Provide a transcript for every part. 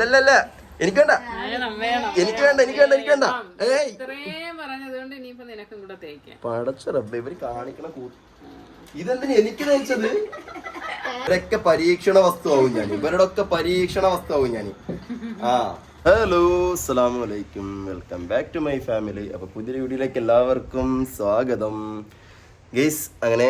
അല്ലല്ല എനിക്ക് വേണ്ട. വേണം വേണം. എനിക്ക് വേണ്ട എനിക്ക് വേണ്ട എനിക്ക് വേണ്ട. ഏയ്. പടച്ച റബ്ബേ ഇവർ കാണിക്കണ കൂ ഇതെന്തിനു എനിക്ക് തയ്ച്ചത് ഇവരൊക്കെ പരീക്ഷണ വസ്തുവാകും ഞാൻ. ഇവരുടെ ഒക്കെ പരീക്ഷണ വസ്തുവാകും ഞാൻ. ആ. ഹലോ അലൈക്കും welcome back to my family. അപ്പൊ പുതിയ വീഡിയോയിലേക്ക് എല്ലാവർക്കും സ്വാഗതം. ഗെയ്സ് അങ്ങനെ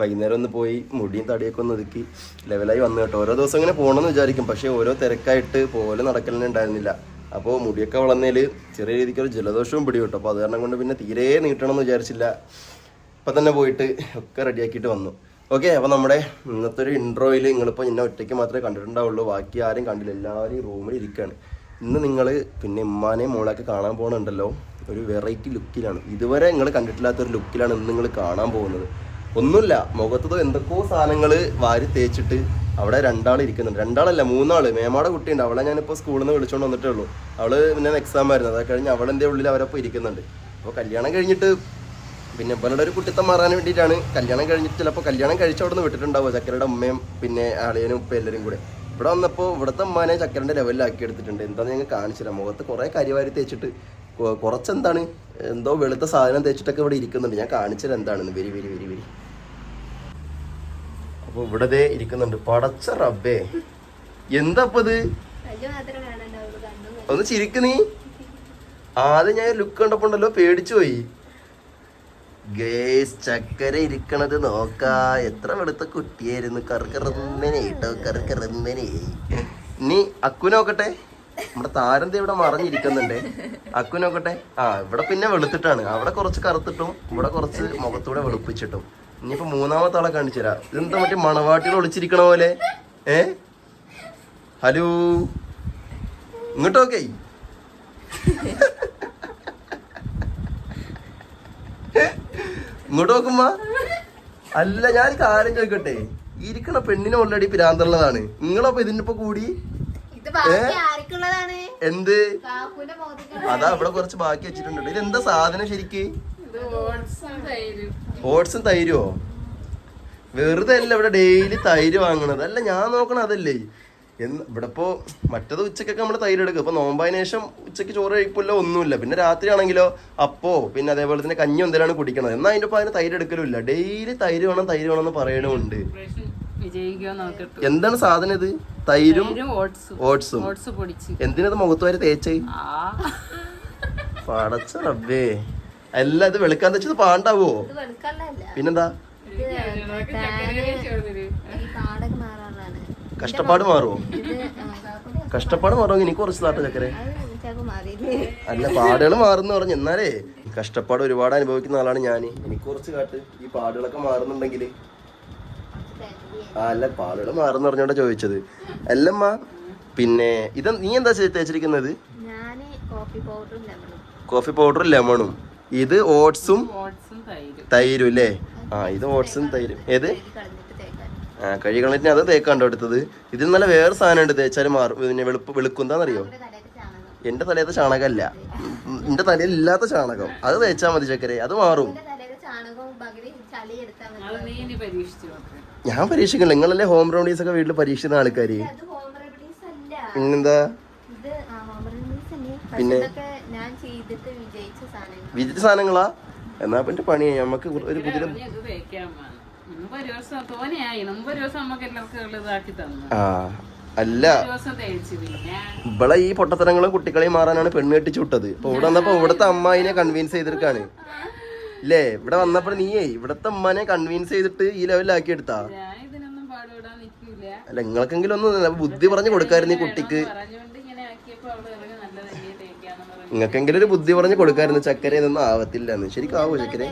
വൈകുന്നേരം ഒന്ന് പോയി മുടിയും തടിയൊക്കെ ഒന്ന് ഒതുക്കി ലെവലായി വന്നു കേട്ടോ. ഓരോ ദിവസം ഇങ്ങനെ പോകണമെന്ന് വിചാരിക്കും. പക്ഷേ ഓരോ തിരക്കായിട്ട് പോലെ നടക്കലിനെ ഉണ്ടായിരുന്നില്ല. അപ്പോൾ മുടിയൊക്കെ വളർന്നതിൽ ചെറിയ രീതിക്ക് ഒരു ജലദോഷവും പിടി കിട്ടും. അപ്പോൾ അത് കാരണം കൊണ്ട് പിന്നെ തീരെ നീട്ടണം എന്ന് വിചാരിച്ചില്ല. ഇപ്പം തന്നെ പോയിട്ട് ഒക്കെ റെഡിയാക്കിയിട്ട് വന്നു. ഓക്കെ അപ്പോൾ നമ്മുടെ ഇന്നത്തെ ഒരു ഇൻട്രോയിൽ നിങ്ങളിപ്പോൾ എന്നെ ഒറ്റയ്ക്ക് മാത്രമേ കണ്ടിട്ടുണ്ടാവുള്ളൂ. ബാക്കി ആരും കണ്ടില്ല. എല്ലാവരും റൂമിൽ ഇരിക്കുകയാണ് ഇന്ന് നിങ്ങൾ പിന്നെ ഉമ്മാനെയും മോളൊക്കെ കാണാൻ പോകുന്നുണ്ടല്ലോ ഒരു വെറൈറ്റി ലുക്കിലാണ് ഇതുവരെ നിങ്ങൾ കണ്ടിട്ടില്ലാത്തൊരു ലുക്കിലാണ് ഇന്ന് നിങ്ങൾ കാണാൻ പോകുന്നത്. ഒന്നുമില്ല. മുഖത്തതോ എന്തൊക്കെയോ സാധനങ്ങൾ വാരി തേച്ചിട്ട് അവിടെ രണ്ടാൾ ഇരിക്കുന്നുണ്ട്. രണ്ടാളല്ല മൂന്നാൾ മേമാടെ കുട്ടിയുണ്ട്. അവളെ ഞാനിപ്പോൾ സ്കൂളിൽ നിന്ന് വിളിച്ചോണ്ട് വന്നിട്ടേ ഉള്ളൂ. അവൾ പിന്നെ എക്സാം ആയിരുന്നു. അത് കഴിഞ്ഞ് അവളെന്റെ ഉള്ളിൽ അവരപ്പോൾ ഇരിക്കുന്നുണ്ട്. അപ്പോൾ കല്യാണം കഴിഞ്ഞിട്ട് പിന്നെ ഇവരുടെ ഒരു കുട്ടിത്തം മാറാൻ വേണ്ടിയിട്ടാണ് കല്യാണം കഴിഞ്ഞിട്ട് ചിലപ്പോൾ കല്യാണം കഴിച്ച് അവിടെ നിന്ന് വിട്ടിട്ടുണ്ടാവുക. ചക്കരയുടെ അമ്മയും പിന്നെ അളിയനും ഉപ്പ എല്ലാവരും കൂടെ. ഇവിടെ വന്നപ്പോൾ ഇവിടുത്തെ അമ്മാനെ ചക്കരന്റെ ലെവലിലാക്കി എടുത്തിട്ടുണ്ട്. എന്താണെന്ന് ഞങ്ങൾ കാണിച്ചില്ല. മുഖത്ത് കുറേ കരിവാരി തേച്ചിട്ട് കുറച്ചെന്താണ്? എന്തോ വെളുത്ത സാധനം തേച്ചിട്ടൊക്കെ ഇവിടെ ഇരിക്കുന്നുണ്ട്. ഞാൻ കാണിച്ചത് എന്താണെന്ന്. Very very very very. അപ്പോൾ ഇവിടെ ഇരിക്കുന്നുണ്ട്. പടച്ച റബ്ബേ. എന്താ ഇത് ഒന്ന് ചിരിക്ക് നീ. ആദ്യം ഞാൻ ലുക്ക് കണ്ടപ്പോ ഉണ്ടല്ലോ പേടിച്ചു പോയി. ഗേസ് ചക്കര ഇരിക്കണത് നോക്കാ. എത്ര വെളുത്ത കുട്ടിയായിരുന്നു. കറുകറന്നനെ കേട്ടോ കറുകറന്നനെ നീ അക്കു നോക്കട്ടെ. നമ്മുടെ താരന്തി ഇവിടെ മറിഞ്ഞിരിക്കുന്നുണ്ട്. അക്കു നോക്കട്ടെ. ആ ഇവിടെ പിന്നെ വെളുത്തിട്ടാണ്. അവിടെ കുറച്ച് കറുത്തിട്ടും ഇവിടെ കുറച്ച് മുഖത്തൂടെ വെളുപ്പിച്ചിട്ടും. ഇനിയിപ്പോ മൂന്നാമത്തെ ആളെ കാണിച്ചു തരാം. ഇതെന്താ മറ്റേ മണവാട്ടികൾ ഒളിച്ചിരിക്കണ പോലെ? ഏ? ഹലോ? ഇങ്ങോട്ടോക്കേ ഇങ്ങോട്ട് നോക്കുമ്പോ അല്ല ഞാൻ കാര്യം ചോദിക്കട്ടെ? ഇരിക്കണ പെണ്ണിനെ ഓൾറെഡി പിരാന്തുള്ളതാണ്. നിങ്ങളപ്പോ ഇതിനിപ്പോ കൂടി? എന്ത്? അതാ ഇവിടെ കുറച്ച് ബാക്കി വെച്ചിട്ടുണ്ട്. ഇത് എന്താ സാധനം ശരിക്ക്? ഓട്സും തൈരുമോ ഓട്സും തൈരോ? വെറുതെ അല്ല ഇവിടെ ഡെയിലി തൈര് വാങ്ങണത്. അല്ല ഞാൻ നോക്കണ അതല്ലേ. എന്ന് ഇവിടെ ഇപ്പോ മറ്റത് ഉച്ചക്കൊക്കെ നമ്മൾ തൈര് എടുക്കും. ഇപ്പൊ നോമ്പായതിനു ശേഷം ഉച്ചയ്ക്ക് ചോറ് കഴിക്കുമല്ലോ ഒന്നുമില്ല. പിന്നെ രാത്രി ആണെങ്കിലോ അപ്പോ പിന്നെ അതേപോലെ തന്നെ കഞ്ഞി എന്തെങ്കിലും കുടിക്കണത്. എന്നാൽ അതിന്റെ ഒപ്പം അതിന് തൈര് എടുക്കലുമില്ല. ഡെയിലി തൈര് വേണം തൈര് വേണം എന്ന് പറയണമുണ്ട്. എന്താണ് സാധനം ഇത്? തൈരും ഓട്സും. എന്തിനത് മുഖത്തുവരെ തേച്ചേ? ആ. പടച്ച റബ്ബേ. അല്ല ഇത് വെളുക്കാൻ വെച്ചത് പാണ്ടാവോ? പിന്നെന്താ? കഷ്ടപ്പാട് മാറുമോ കഷ്ടപ്പാട് മാറുമോ എനിക്ക് കുറച്ച് നാട്ട ചക്കരെ. അല്ല പാടുകൾ മാറുന്ന പറഞ്ഞു. എന്നാലേ കഷ്ടപ്പാട് ഒരുപാട് അനുഭവിക്കുന്ന ആളാണ് ഞാൻ എനിക്ക് കുറച്ച് കാട്ട് ഈ പാടുകളൊക്കെ മാറുന്നുണ്ടെങ്കിൽ ആ അല്ല പാടുകൾ മാറുന്ന പറഞ്ഞോണ്ടാ ചോദിച്ചത്. അല്ലമ്മ പിന്നെ ഇത് നീ എന്താ തേച്ചിരിക്കുന്നത്? കോഫി പൗഡറും ലെമണും. കോഫി പൗഡറും ലെമണും. ഇത് ഓട്സും തൈരും. തൈരും അല്ലേ ആ ഇത് ഓട്സും തൈരും. ഏത്? ആ കഴി കളഞ്ഞിട്ട് അത് തേക്കാണ്ടോ എടുത്തത്. ഇതിൽ നല്ല വേറെ സാധനം ഉണ്ട് തേച്ചാൽ മാറും. പിന്നെ വെളുപ്പ് വെളുക്കുന്താന്നറിയോ? എന്റെ തലയത്തെ ചാണകമല്ല എന്റെ തലയിൽ ഇല്ലാത്ത ചാണകം. അത് തേച്ചാൽ മതി ചക്കരെ അത് മാറും. ഞാൻ പരീക്ഷിക്കണില്ല. നിങ്ങളല്ലേ ഹോം റെമഡീസ് ഒക്കെ വീട്ടിൽ പരീക്ഷിക്കുന്ന ആൾക്കാര്. പിന്നെന്താ പിന്നെ? ഇതൊക്കെ ഞാൻ ചെയ്തിട്ട് വിജയിച്ച സാധനങ്ങൾ വിജിറ്റ് സാധനങ്ങളാ. എന്നാ പിന്നെ പണി നമുക്ക് ഒരു കുതിര ആ അല്ല. ഇവളെ ഈ പൊട്ടത്തരങ്ങളും കുട്ടികളെയും മാറാനാണ് പെണ്ണ് കെട്ടിച്ചു വിട്ടത്. ഇപ്പൊ ഇവിടെ വന്നപ്പോ ഇവിടത്തെ അമ്മായിനെ കൺവിൻസ് ചെയ്തിരിക്കാണ്. ഇല്ലേ? ഇവിടെ വന്നപ്പോ നീയേ ഇവിടത്തെ അമ്മാനെ കൺവിൻസ് ചെയ്തിട്ട് ഈ ലെവലിലാക്കി എടുത്താ. അല്ല നിങ്ങൾക്കെങ്കിലും ഒന്ന് ബുദ്ധി പറഞ്ഞു കൊടുക്കായിരുന്നു ഈ കുട്ടിക്ക്. നിങ്ങൾക്കെങ്കിലും ഒരു ബുദ്ധി പറഞ്ഞു കൊടുക്കായിരുന്നു. ചക്കര ഇതൊന്നും ആവത്തില്ല എന്ന് ശരിക്കും ആവോ ചക്കര? ഇല്ല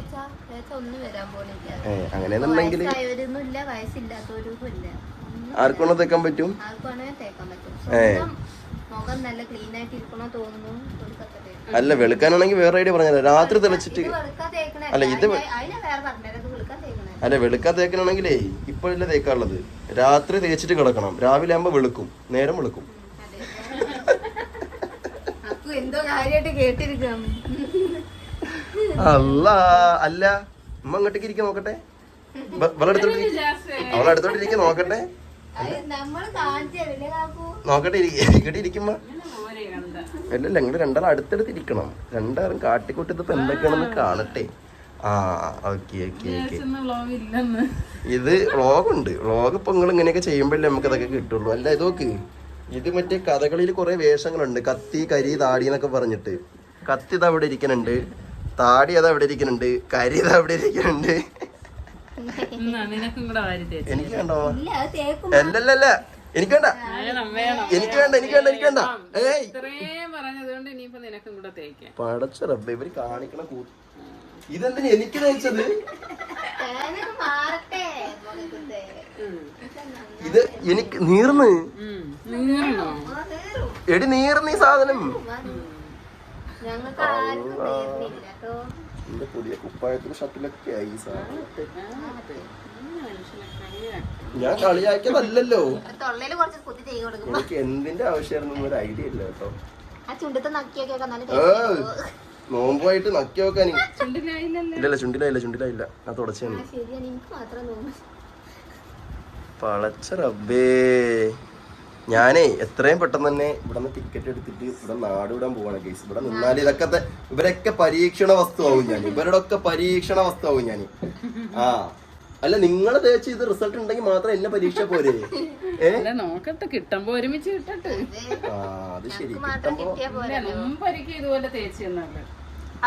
ആർക്കൊന്നും തേക്കാൻ പറ്റും? അല്ല വെളുക്കാനാണെങ്കിൽ വേറെ ഐഡിയ പറഞ്ഞത്. രാത്രി തെളിച്ചിട്ട് അല്ല, ഇത് അല്ല വെളുക്കാൻ തേക്കണമെങ്കിലേ ഇപ്പോഴല്ലേ തേക്കാനുള്ളത് രാത്രി തേച്ചിട്ട് കിടക്കണം. രാവിലെ ആകുമ്പോ വെളുക്കും. നേരം വെളുക്കും. എന്തോ കാര്യമായിട്ട് കേട്ടിരിക്കാം അല്ല അല്ല. അമ്മ അങ്ങോട്ടേക്ക് ഇരിക്കാൻ നോക്കട്ടെ. വ- ഇവളെ അടുത്തോട്ട് ഇരിക്ക്. അവളെ അടുത്തോട്ട് ഇരിക്കാൻ നോക്കട്ടെ നോക്കട്ടെ ഇരിക്കട്ടെ ഇരിക്കുമ്പോ അല്ലല്ല നിങ്ങൾ രണ്ടാളും അടുത്തടുത്ത് ഇരിക്കണം. രണ്ടാളും കാട്ടിക്കൂട്ടി ഇപ്പൊ എന്തൊക്കെയാണെന്ന് കാണട്ടെ. ആ ഓക്കെ ഓക്കെ ഓക്കെ. വ്ളോഗ് ഉണ്ട് ഇത് വ്ളോഗുണ്ട് വ്ളോഗ് ഇപ്പൊ നിങ്ങൾ ഇങ്ങനെയൊക്കെ ചെയ്യുമ്പോഴല്ലേ നമുക്ക് അതൊക്കെ കിട്ടുള്ളൂ. അല്ല ഇതൊക്കെ ഇത് മറ്റേ കഥകളിൽ കുറെ വേഷങ്ങളുണ്ട്. കത്തി കരി താടി എന്നൊക്കെ പറഞ്ഞിട്ട്. കത്തി ഇത് അവിടെ ഇരിക്കുന്നുണ്ട്. താടി അത് അവിടെ ഇരിക്കുന്നുണ്ട്. കരി ഇത് അവിടെ ഇരിക്കുന്നുണ്ട്. എനിക്ക് വേണ്ടോ? അല്ലല്ലല്ല. എനിക്ക് വേണ്ട. വേണം വേണം. എനിക്ക് വേണ്ട എനിക്ക് വേണ്ട എനിക്ക് വേണ്ട. ഏയ്. പടച്ച റബ്ബേ ഇവർ കാണിക്കണ കൂ ഇതെന്തിനാ എനിക്ക് തയ്ച്ചത് ഇത് എനിക്ക് നീർന്ന്. എടി നീർന്ന് ഈ സാധനം. എന്റെ പുതിയ കുപ്പായത്തിന് ഷട്ടിലൊക്കെ ആയി ഈ സാധനം. ഞാൻ കളിയാക്കിയതല്ലോ എനിക്ക് എന്തിന്റെ ആവശ്യമായിരുന്നു ഒരു ഐഡിയ ഇല്ല കേട്ടോ. നോമ്പായിട്ട് ചുണ്ടത്ത് നക്കിയൊക്കെ ഇല്ലല്ല ചുണ്ടിലായില്ല ചുണ്ടിലായില്ല. അത് തുടച്ചാണ് ശരിയാണ് എനിക്ക് മാത്രം തോന്നുന്നു പളച്ച റബ്ബേ. ഞാനേ എത്രയും പെട്ടെന്ന് തന്നെ ഇവിടെ നിന്ന് ടിക്കറ്റ് എടുത്തിട്ട് ഇവിടെ നാട് വിടാൻ പോവാണ് കേസ് ഇവിടെ നിന്നാൽ ഇതൊക്കെ ഇവരൊക്കെ പരീക്ഷണ വസ്തുവാകും ഞാൻ. ഇവരുടെ ഒക്കെ പരീക്ഷണ വസ്തുവാകും ഞാൻ. ആ. അല്ല നിങ്ങൾ തേച്ച് ഇത് റിസൾട്ട് ഉണ്ടെങ്കിൽ മാത്രം എന്നെ പരീക്ഷ പോരെ. അല്ല നോക്കട്ടെ കിട്ടുമ്പോ ഒരുമിച്ച് കിട്ടട്ടെ. ആ അത് ശരി. കിട്ടുമ്പോ ഇതുപോലെ തേച്ച്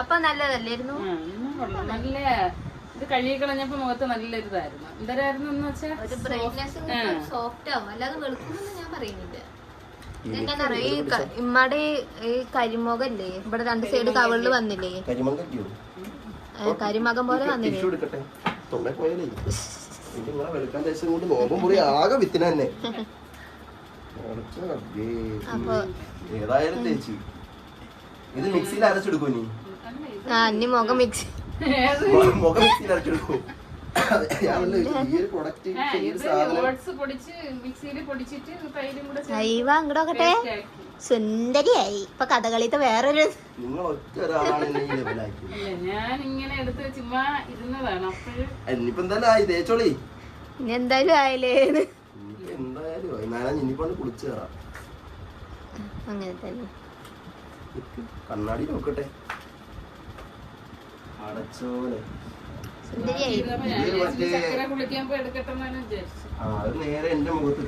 അപ്പൊ നല്ലതല്ലായിരുന്നു? ആ, നല്ല ഇത് കഴുകി കളഞ്ഞപ്പോ മുഖത്ത് നല്ല ഇതായിരുന്നു എന്തരായിരുന്നു എന്ന് വെച്ചാൽ ഒരു ബ്രൈറ്റ്നെസ് സോഫ്റ്റ് ആവും അല്ലാതെ വെളുക്കുമെന്ന് ഞാൻ പറയുന്നില്ല. ഇമ്മടെ ഈ കരിമുഖല്ലേ? ഇവിടെ രണ്ട് സൈഡ് കവളിൽ വന്നില്ലേ? കരിമുഖം കരിമകം പോലെ വന്നില്ലേ? ഏതായാലും തേച്ച്. ഇത് മിക്സിയിൽ അരച്ചെടുക്കോ നീ ആ അന്നി മുഖം മിക്സ് മുഖം മിക്സിയിൽ അരച്ചെടുക്കോ. സുന്ദരിയായി. ഇപ്പൊ കഥകളിത്തെ വേറൊരു എന്തായാലും ആയില്ലേ? അങ്ങനെ തന്നെ. കണ്ണാടി നോക്കട്ടെ അടച്ചോനെ സുന്ദരിയായി ഇതപ്പോ ഞാൻ വിചാരിച്ചു ചക്കര കുളിക്കാൻ പോയി എടുക്കട്ടെ എന്നാണ് വിചാരിച്ചു ആ അത് നേരെ എന്റെ മുഖത്ത്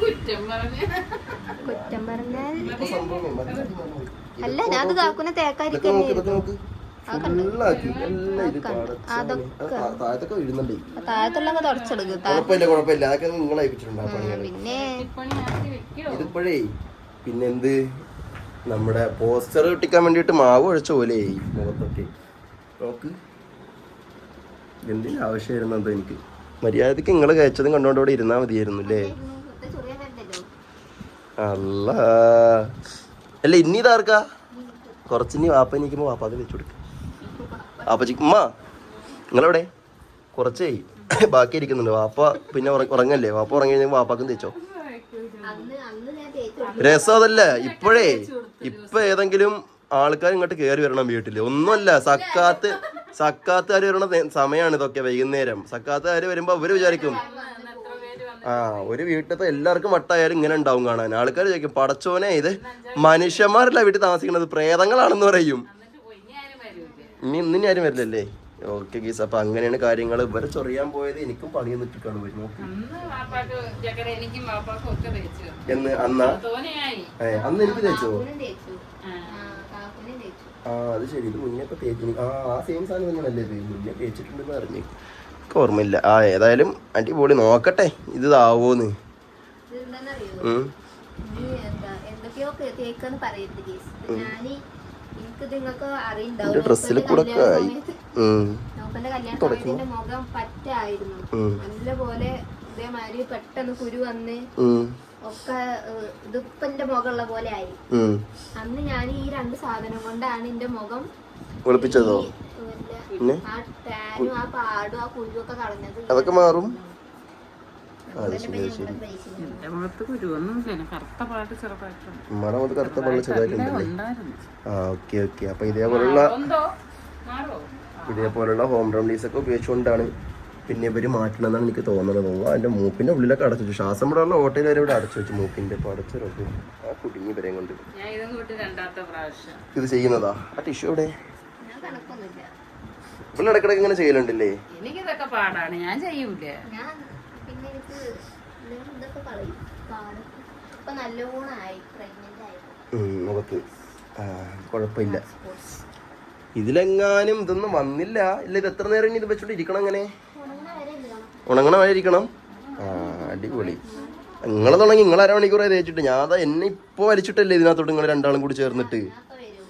കുറ്റം പറഞ്ഞ. കുറ്റം പറഞ്ഞാൽ. അല്ല ഞാൻ അത് കാക്കുന്ന ഇതിപ്പോഴേ പിന്നെന്ത്? നമ്മുടെ പോസ്റ്റർ ഒട്ടിക്കാൻ വേണ്ടിട്ട് മാവ് ഒഴിച്ച പോലെ മുഖത്തൊക്കെ. നോക്ക് എന്തിനാ ആവശ്യമായിരുന്നു അതോ എനിക്ക്? മര്യാദയ്ക്ക് നിങ്ങൾ കഴിച്ചതും കണ്ടോണ്ട് ഇവിടെ ഇരുന്നാ മതിയായിരുന്നു അല്ലേ. അല്ല അല്ല ഇനി ഇതാർക്കാ കുറച്ചിനി വാപ്പ എനിക്കുമ്പോ വാപ്പാക്ക് വെച്ചു കൊടുക്കും. വാപ്പച്ചി ഉമ്മ നിങ്ങളെവിടെ കുറച്ചേ. ബാക്കി ഇരിക്കുന്നുണ്ട്. വാപ്പ പിന്നെ ഉറങ്ങല്ലേ? വാപ്പ ഉറങ്ങി കഴിഞ്ഞാൽ വാപ്പാക്കും തേച്ചു? രസം അതല്ല ഇപ്പോഴേ. ഇപ്പൊ ഏതെങ്കിലും ആൾക്കാർ ഇങ്ങോട്ട് കയറി വരണം വീട്ടിൽ. ഒന്നുമല്ല സക്കാത്ത് സക്കാത്തുകാർ വരണ സമയമാണ് ഇതൊക്കെ വൈകുന്നേരം. സക്കാത്തുകാർ വരുമ്പോ അവർ വിചാരിക്കും ആ ഒരു വീട്ടിലത്തെ എല്ലാവർക്കും വട്ടായാലും ഇങ്ങനെ ഉണ്ടാവും കാണാൻ. ആൾക്കാർ ചോദിക്കും പടച്ചോനെ ഇത് മനുഷ്യന്മാരല്ല വീട്ടിൽ താമസിക്കുന്നത് പ്രേതങ്ങളാണെന്ന് പറയും. എന്നിട്ട് പോയി ഇനി ആരും വരൂല ഇനി ഇന്നിനി ആരും വരില്ലല്ലേ? ഓക്കെ ഗീസ്. അപ്പൊ അങ്ങനെയാണ് കാര്യങ്ങൾ ഇവരെ ചൊറിയാൻ പോയത് എനിക്കും പണിയും പോയി നോക്കി. തേച്ചു. എന്ന് അന്നാ? അന്ന് എനിക്ക് തേച്ചോ കാക്കുനും തേച്ചു ആ. ആ കാക്കുനും തേച്ചു ആ അത് ശരി. ഇത് മുന്നേ ഇപ്പൊ തേച്ച് ആ ആ സെയിം സാധനം തന്നെയാണല്ലേ ഇത്? മുന്നേ തേച്ചിട്ടുണ്ടെന്ന് അറിഞ്ഞു എനിക്ക് ഓർമ്മയില്ല. ആ ഏതായാലും അടിപൊളി. നോക്കട്ടെ ഇത് ഇതാവോന്ന് എന്റെ ഡ്രസ്സിൽ കൂടെ ആയി. മുഖം പറ്റായിരുന്നു. നല്ല പോലെ ഇതേമാതിരി പെട്ടെന്ന് കുരു വന്ന് ഒക്കെ ഏഹ്, ഇതിപ്പോ എന്റെ മുഖമുള്ള പോലെ ആയി. അന്ന് ഞാൻ ഈ രണ്ട് സാധനം കൊണ്ടാണ് എന്റെ മുഖം വെളുപ്പിച്ചതോ? പിന്നെ? ആ ആ പാടും ആ കുരുവും ഒക്കെ കളഞ്ഞത്. അതൊക്കെ മാറും. മുഖത്ത് കുരുവൊന്നുമില്ല കറുത്ത പള്ള ചെറുതായിട്ടുണ്ടല്ലേ ഉണ്ടായിരുന്നു. ആ ഓക്കെ ഓക്കെ. അപ്പൊ ഇതേപോലുള്ള ഇതേപോലുള്ള ഹോം റെമഡീസ് ഒക്കെ ഉപയോഗിച്ചുകൊണ്ടാണ് പിന്നെ ഇവർ മാറ്റണമെന്നാണ് എനിക്ക് തോന്നുന്നത്. തോന്നുന്നു അതിന്റെ മൂക്കിന്റെ ഉള്ളിലൊക്കെ അടച്ചു വെച്ചു. ശ്വാസം ഇവിടെ ഉള്ള ഓട്ടയിൽ വരെ ഇവിടെ അടച്ചു വെച്ചു. മൂക്കിന്റെ ഇപ്പൊ അടച്ചു വെച്ചു. ആ കുടുങ്ങി ഇവരെയും കൊണ്ട്. ഞാൻ ഇതും ചെയ്യുന്നതാ? ആ ടിഷ്യൂ എവിടെ? ഇവിടെ ഇടക്കിടക്ക് ഇങ്ങനെ ചെയ്യലുണ്ടല്ലേ? എനിക്കിതൊക്കെ പാടാണ്. ഞാൻ ചെയ്യൂല. മുഖത്ത് കുഴപ്പമില്ല. ഇതിലെങ്ങാനും ഇതൊന്നും വന്നില്ല. ഇല്ല ഇത് എത്ര നേരം ഇനി ഇത് വെച്ചോണ്ട് ഇരിക്കണം അങ്ങനെ? ഉണങ്ങണ വരെ ആ അടിപൊളി. നിങ്ങളെ തുടങ്ങി നിങ്ങൾ അരമണിക്കൂറായി തേച്ചിട്ട്. ഞാൻ അതാ എന്നെ ഇപ്പൊ വലിച്ചിട്ടല്ലേ ഇതിനകത്തോട്ട് നിങ്ങൾ രണ്ടാളും കൂടി ചേർന്നിട്ട്. വരും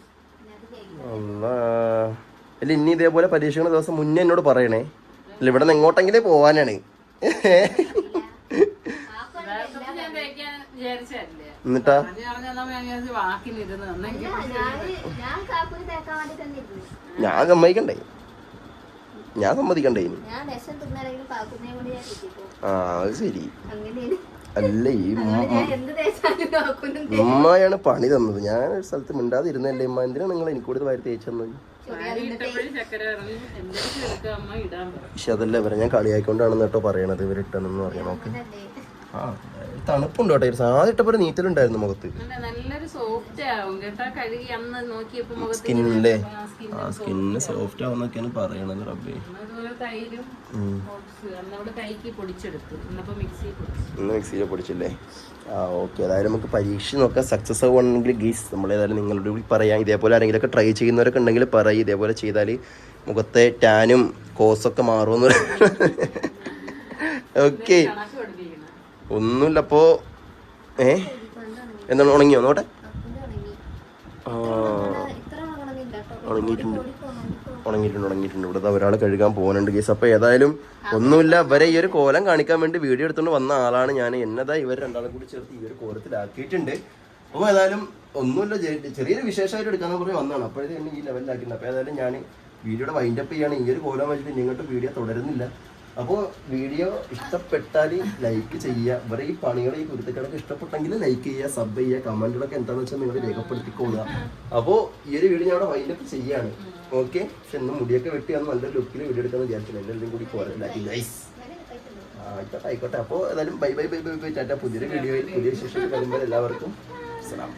അല്ലാ അല്ല ഇനി ഇതേപോലെ പരീക്ഷണ ദിവസം മുന്നേ എന്നോട് പറയണേ. അല്ല ഇവിടെ നിന്ന് എങ്ങോട്ടെങ്കിലേ പോവാനാണ്. എന്നിട്ടാ? പറഞ്ഞു ഞാൻ വിചാരിച്ചു വാക്കിനിരുന്ന് എന്നെങ്കിൽ ഞാൻ ഞാൻ കാപ്പിന് തേക്കാൻ വേണ്ടി തന്നിരുന്നു. ഞാൻ സമ്മതിക്കണ്ടേ? ഞാൻ സമ്മതിക്കണ്ടേ ഇനി ആ അത് ശരി. അല്ല ഈ ഉമ്മയാണ് പണി തന്നത്. ഞാൻ ഒരു സ്ഥലത്ത് മിണ്ടാതിരുന്നല്ലേ ഉമ്മ? എന്തിനാണ് നിങ്ങൾ എനിക്കൂടി വാരി തേച്ച് തന്നത്? പക്ഷെ അതല്ല ഇവരെ ഞാൻ കളിയാക്കൊണ്ടാണെന്ന് കേട്ടോ പറയണത്. ഇവരിട്ടെന്ന് പറയാം ഓക്കെ? ആ. തണുപ്പുണ്ട് കേട്ടോ. സാധനം ഇട്ടപ്പോൾ നീറ്റലുണ്ടായിരുന്നു മുഖത്ത്. സ്കിന്നില്ലേ ആ സ്കിന്ന് സോഫ്റ്റ് ആവുന്നൊക്കെയാണ് പറയണത് റബ്ബേ. ഇന്ന് മിക്സിയിൽ പൊടിച്ചില്ലേ? ആ ഓക്കെ അതായത് നമുക്ക് പരീക്ഷ നോക്കാം. സക്സസ് ആവുകയാണെങ്കിൽ ഗീസ് നമ്മൾ ഏതായാലും നിങ്ങളുടെ കൂടി പറയാം. ഇതേപോലെ ആരെങ്കിലുമൊക്കെ ട്രൈ ചെയ്യുന്നവരൊക്കെ ഉണ്ടെങ്കിൽ പറയും. ഇതേപോലെ ചെയ്താൽ മുഖത്തെ ടാനും കോസൊക്കെ മാറുമെന്ന് ഓക്കെ ഒന്നുമില്ല അപ്പോ ഏ? എന്താണ് ഉണങ്ങിയോ? നോട്ടെ. ഉണങ്ങിയിട്ടുണ്ട്. ഉണങ്ങിയിട്ടുണ്ട് ഉണങ്ങിയിട്ടുണ്ട്. ഇവിടെ ഒരാൾ കഴുകാൻ പോകുന്നുണ്ട് കേസ് അപ്പൊ ഏതായാലും ഒന്നുമില്ല ഇവരെ ഈ ഒരു കോലം കാണിക്കാൻ വേണ്ടി വീഡിയോ എടുത്തുകൊണ്ട് വന്ന ആളാണ് ഞാൻ എന്നതാ ഇവർ രണ്ടാളും കൂടി ചേർത്ത് ഈ ഒരു കോലത്തിലാക്കിയിട്ടുണ്ട്. അപ്പോൾ ഏതായാലും ഒന്നുമില്ല ചെറിയൊരു വിശേഷമായിട്ട് എടുക്കാന്ന് പറഞ്ഞ് വന്നതാണ്. അപ്പോഴത്തെ എന്നെ ഈ ലെവലിലാക്കിയിട്ടുണ്ട് അപ്പോൾ ഏതായാലും ഞാൻ വീഡിയോയുടെ വൈൻഡപ്പ് ചെയ്യാണ്. ഈ ഒരു കോലം വെച്ചിട്ട് ഇങ്ങോട്ട് വീഡിയോ തുടരുന്നില്ല. അപ്പോൾ വീഡിയോ ഇഷ്ടപ്പെട്ടാൽ ലൈക്ക് ചെയ്യുക. ഇവരെ ഈ പണികളെ ഈ കുരുത്തക്കിടക്ക് ഇഷ്ടപ്പെട്ടെങ്കിൽ ലൈക്ക് ചെയ്യുക സബ് ചെയ്യുക കമന്റുകളൊക്കെ എന്താണെന്ന് വെച്ചാൽ നിങ്ങൾ രേഖപ്പെടുത്തിക്കൊള്ളുക അപ്പോൾ ഈ ഒരു വീഡിയോ ഞാൻ അവിടെ വൈൻഡപ്പ് ചെയ്യാണ്. ഓക്കെ പക്ഷെ ഇന്ന് മുടിയൊക്കെ വെട്ടി അന്ന് നല്ലൊരു ലുക്കിൽ വീഡിയോ എടുക്കാമെന്ന് വിചാരിച്ചില്ല. എല്ലാവരും കൂടി കോലത്തിലാക്കി നൈസ് ആയിക്കോട്ടെ ആയിക്കോട്ടെ. അപ്പോൾ ഏതായാലും bye bye bye bye bye tata. പുതിയൊരു വീഡിയോയിൽ പുതിയ ശേഷം വരുമ്പോൾ എല്ലാവർക്കും സലാം